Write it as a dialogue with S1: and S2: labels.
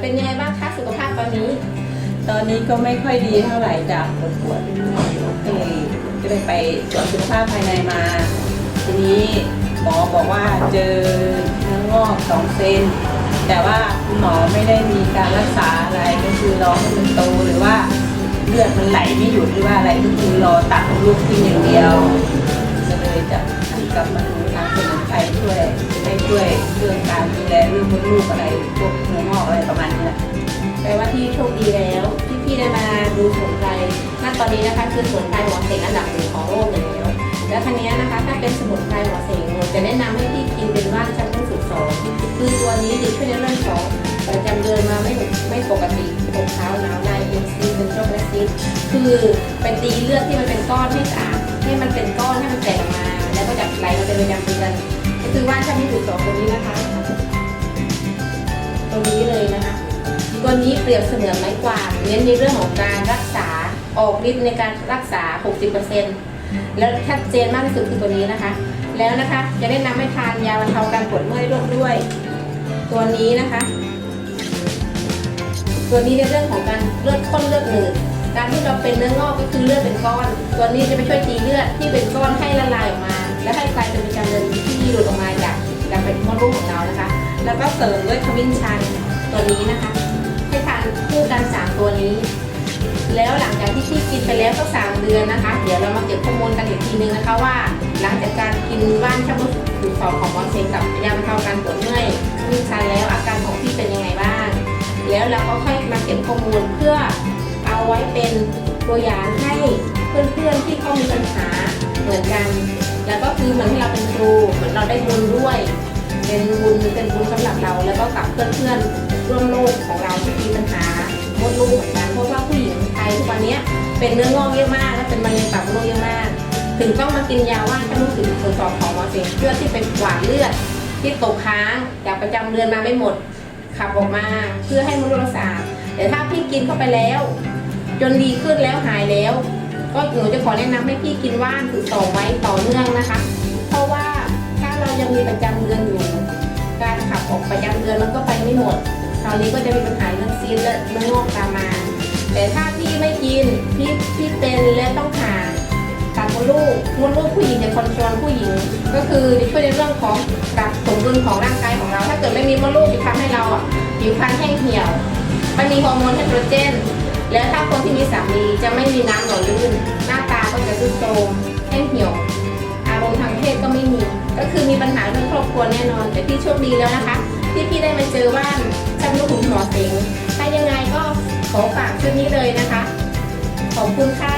S1: เป็นยังไงบ้างคะสุขภาพตอนนี้
S2: ตอนนี้ก็ไม่ค่อยดีเท่าไหร่จากปวดปวดๆก็เลยก็เลยไปตรวจสุขภาพภายในมา ทีนี้หมอบอกว่าเจอเนื้องอกสองเซนแต่ว่าคุณหมอไม่ได้มีการรักษาอะไรก็คือรอให้มันโตหรือว่าเลือดมันไหลไม่หยุดหรือว่าอะไรก็คือรอตัดลูกทิ้งอย่างเดียว ลูกอะไรพวกเนื้องอกอะไรประมาณนี้แหละ
S1: แปลว่าที่โชคดีแล้วที่พี่ได้มาดูสมุนไพรณตอนนี้นะคะคือสมุนไพรหัวเสงอันดับหนึ่งของโลกแล้ว แล้วคันนี้นะคะถ้าเป็นสมุนไพรหัวเสงหนูจะแนะนำให้พี่กินเป็นว่านชั้นต้นสุดสองคือตัวนี้จะช่วยในเรื่องของประจำเดือนมาไม่ไม่ปกติปวดเท้าหนาวในเอ็นซีเป็นโรคและซิสคือเป็นตีเลือดที่มันเป็นก้อนให้สะอาดให้มันเป็นก้อน ตัวนี้เปรียบเสมือนไม้กวาดเน้นในเรื่องของการรักษาออกฤทธิ์ในการรักษา 60%แล้วชัดเจนมากที่สุดคือตัวนี้นะคะ แล้วนะคะจะแนะนำให้ทานยาบรรเทาการปวดเมื่อยร่วมด้วย ตัวนี้นะคะ ตัวนี้ในเรื่องของการเลือดข้นเลือดหนืดการที่เราเป็นเนื้องอกก็คือเลือดเป็นก้อน ตัวนี้จะไปช่วยตีเลือดที่เป็นก้อนให้ละลายออกมา และให้กลายเป็นประจำเดือนที่หลุดออกมาจากจากเป็นมดลูกของเรานะคะ แล้วก็เสริมด้วยขมิ้นชันตัวนี้นะคะ คู่กันสามตัวนี้ แล้วหลังจากที่พี่กินไปแล้วก็สามเดือนนะคะ เดี๋ยวเรามาเก็บข้อมูลกันอีกทีนึงนะคะว่า หลังจากการกินว่านชักมุสูตรสองของมอนเซนกับยาบรรเทาการปวดเมื่อยขมิ้นชันแล้วอาการของพี่เป็นยังไงบ้าง แล้วเราก็ค่อยมาเก็บข้อมูลเพื่อเอาไว้เป็นตัวอย่างให้เพื่อนๆที่เขามีปัญหาเหมือนกัน แล้วก็คือเหมือนที่เราเป็นครูเหมือนเราได้บุญด้วย เป็นบุญเป็นบุญสำหรับเรา แล้วก็กับเพื่อนๆร่วมโลกของเราที่มีปัญหามดลูกเหมือนกันเพราะว่าผู้หญิงไทยทุกวันนี้เป็นเนื้องอกเยอะมากและเป็นมะเร็งปากมดลูกเยอะมาก ถึงต้องมากินยาว่านถ้ารู้สึกตรวจสอบของหมอเสียงเพื่อที่เป็นกวาดเลือดที่ตกค้างจากประจำเดือนมาไม่หมดขับออกมาเพื่อให้มดลูกเราสะอาดแต่ถ้าพี่กินเข้าไปแล้ว จนดีขึ้นแล้วหายแล้ว ก็หนูจะขอแนะนำให้พี่กินว่านถือต่อไว้ต่อเนื่องนะคะ เพราะว่า เรายังมีประจำเดือนอยู่ การขับออกประจำเดือนมันก็ไปไม่หมดคราวนี้ก็จะมีปัญหาเรื่องซีดและเรื่องงอกตามมา แต่ถ้าพี่ไม่กินพี่พี่เป็นและต้องผ่าตัดมดลูกมดลูกผู้หญิงจะคอนโทรลผู้หญิง ก็คือจะช่วยในเรื่องของปรับสมดุลของร่างกายของเรา ถ้าเกิดไม่มีมดลูกจะทำให้เราอะผิวพรรณแห้งเหี่ยวมันมีฮอร์โมนเอสโตรเจน แล้วถ้าคนที่มีสามีจะไม่มีน้ำหล่อลื่นหน้าตาก็จะทรุดโทรมแห้งเหี่ยว ก็คือมีปัญหาเรื่องครอบครัวแน่นอน แต่พี่โชคดีแล้วนะคะ ที่พี่ได้มาเจอว่านช่างลูกหุ่นหมอเสงถ้ายังไงก็ขอฝากชุดนี้เลยนะคะ ขอบคุณค่ะ